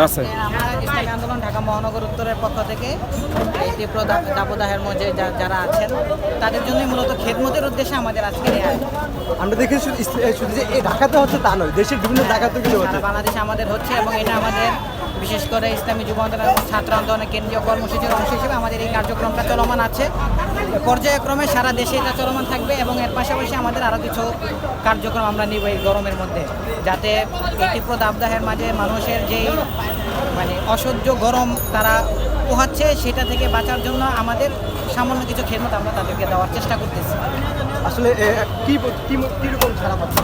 আছে ইসলামী আন্দোলন ঢাকা মহানগর উত্তরের পক্ষ থেকে এই তীব্র দাবদাহের মধ্যে যারা আছেন তাদের জন্যই মূলত খেদমতের উদ্দেশ্যে আমাদের আজকে। আমরা দেখি শুধু যে এই ঢাকাতে হচ্ছে তা নয় দেশের বিভিন্ন জায়গাতে কিন্তু হচ্ছে বাংলাদেশে আমাদের হচ্ছে এবং এটা আমাদের বিশেষ করে ইসলামী যুব আন্দোলন এবং ছাত্র আন্দোলনের কেন্দ্রীয় কর্মসূচির অংশ হিসেবে আমাদের এই কার্যক্রমটা চলমান আছে। পর্যায়ক্রমে সারা দেশে এটা চলমান থাকবে এবং এর পাশাপাশি আমাদের আরও কিছু কার্যক্রম আমরা নিব এই গরমের মধ্যে। যাতে এই তীব্র দাবদাহের মাঝে মানুষের যেই মানে অসহ্য গরম তারা পোহাচ্ছে, সেটা থেকে বাঁচার জন্য আমাদের সামান্য কিছু খেদমত আমরা তাদেরকে দেওয়ার চেষ্টা করতেছি। আসলে কি কীরকম ছাড়া পাচ্ছে?